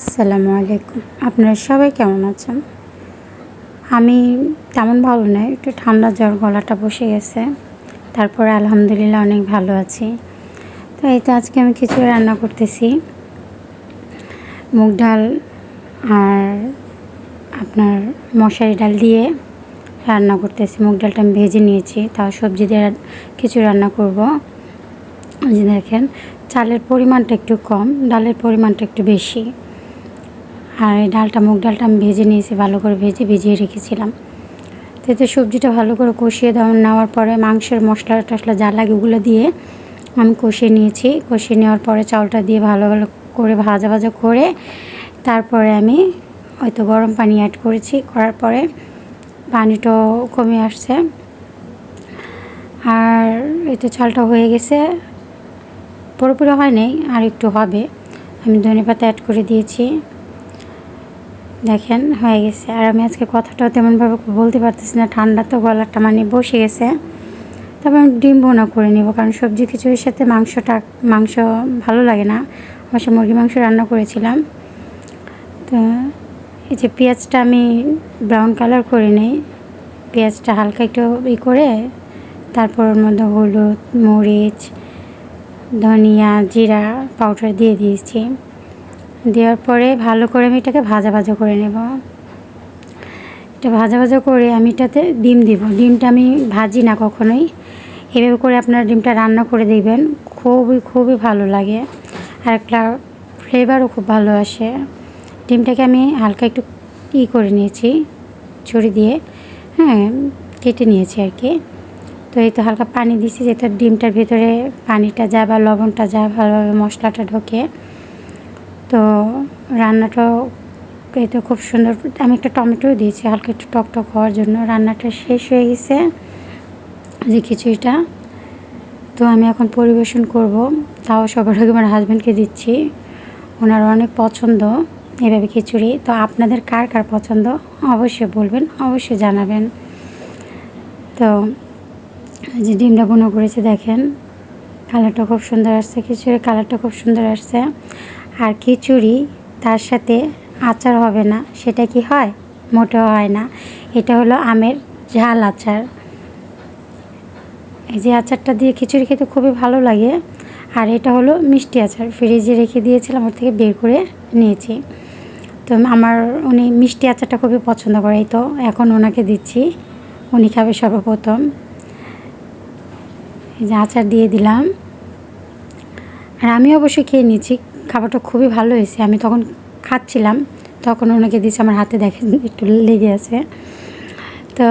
আসসালামু আলাইকুম। আপনারা সবাই কেমন আছেন? আমি তেমন ভালো নয় একটু ঠান্ডা জ্বর, গলাটা বসে গেছে। তারপরে আলহামদুলিল্লাহ অনেক ভালো আছি। তো এই তো আজকে আমি কিছু রান্না করতেছি। মুগ ডাল আর আপনার মশারি ডাল দিয়ে রান্না করতেছি। মুগ ডালটা আমি ভেজে নিয়েছি, তাও সবজি দিয়ে কিছু রান্না করব। যে দেখেন, চালের পরিমাণটা একটু কম, ডালের পরিমাণটা একটু বেশি। আর এই ডালটা, মুগ ডালটা আমি ভেজে নিয়েছি, ভালো করে ভেজে ভিজিয়ে রেখেছিলাম। তো এতে সবজিটা ভালো করে কষিয়ে দেওয়া, নেওয়ার পরে মাংসের মশলা টশলা যা লাগে ওগুলো দিয়ে আমি কষিয়ে নিয়েছি। কষিয়ে নেওয়ার পরে চাউলটা দিয়ে ভালো ভালো করে ভাজা ভাজা করে তারপরে আমি হয়তো গরম পানি অ্যাড করেছি। করার পরে পানিটাও কমে আসছে। আর এই তো চালটা হয়ে গেছে। পুরোপুরি হয় নাই আর একটু হবে। আমি ধনে পাতা অ্যাড করে দিয়েছি। দেখেন, হয়ে গেছে। আর আমি আজকে কথাটাও তেমনভাবে বলতে পারতেছি না, ঠান্ডা তো গলাটা মানে বসে গেছে। তবে আমি ডিম বোনা করে নেব, কারণ সবজি খিচুড়ির সাথে মাংসটা, মাংস ভালো লাগে না। অবশ্য মুরগি মাংস রান্না করেছিলাম। তো এই যে পেঁয়াজটা আমি ব্রাউন কালার করে নিই। পেঁয়াজটা হালকা একটু ই করে, তারপর ওর মধ্যে হলুদ, মরিচ, ধনিয়া, জিরা, পাউডার দিয়ে দিয়েছি। দেওয়ার পরে ভালো করে আমি এটাকে ভাজা ভাজা করে নেব। এটা ভাজা ভাজা করে আমি এটাতে ডিম দিব। ডিমটা আমি ভাজি না কখনোই। এভাবে করে আপনারা ডিমটা রান্না করে দিবেন খুবই খুবই ভালো লাগে। আর একটা ফ্লেভারও খুব ভালো আসে। ডিমটাকে আমি হালকা একটু ই করে নিয়েছি, ছুরি দিয়ে। হ্যাঁ কেটে নিয়েছি আর কি। তো এই তো হালকা পানি দিছি যেটা ডিমটার ভিতরে পানিটা যা বা লবণটা যা ভালোভাবে মশলাটা ঢোকে। তো রান্নাটাও এই তো খুব সুন্দর। আমি একটা টমেটোও দিয়েছি, হালকা একটু টক টক হওয়ার জন্য। রান্নাটা শেষ হয়ে গেছে, যে খিচুড়িটা। তো আমি এখন পরিবেশন করব। তাও সবার আগে আমার হাজব্যান্ডকে দিচ্ছি। ওনার অনেক পছন্দ এভাবে খিচুড়ি। তো আপনাদের কার কার পছন্দ? অবশ্যই বলবেন, অবশ্যই জানাবেন। তো যে ডিমটা বুনো করেছে, দেখেন। কালারটা খুব সুন্দর আসছে, খিচুড়ির কালারটা খুব সুন্দর আসছে। আর খিচুড়ি তার সাথে আচার হবে না, সেটা কি হয়? মোটেও হয় না। এটা হলো আমের ঝাল আচার। এই যে আচারটা দিয়ে খিচুড়ি খেতে খুবই ভালো লাগে। আর এটা হলো মিষ্টি আচার। ফ্রিজে রেখে দিয়েছিলাম, ওর থেকে বের করে নিয়েছি। তো আমার উনি মিষ্টি আচারটা খুবই পছন্দ করে তো এখন ওনাকে দিচ্ছি। উনি খাবে সর্বপ্রথম। এই যে আচার দিয়ে দিলাম। আর আমি অবশ্যই খেয়ে নিয়েছি, খাবারটা খুবই ভালো হয়েছে। আমি তখন খাচ্ছিলাম, তখন ওনাকে দিয়েছি, আমার হাতে দেখেন একটু লেগে আছে। তো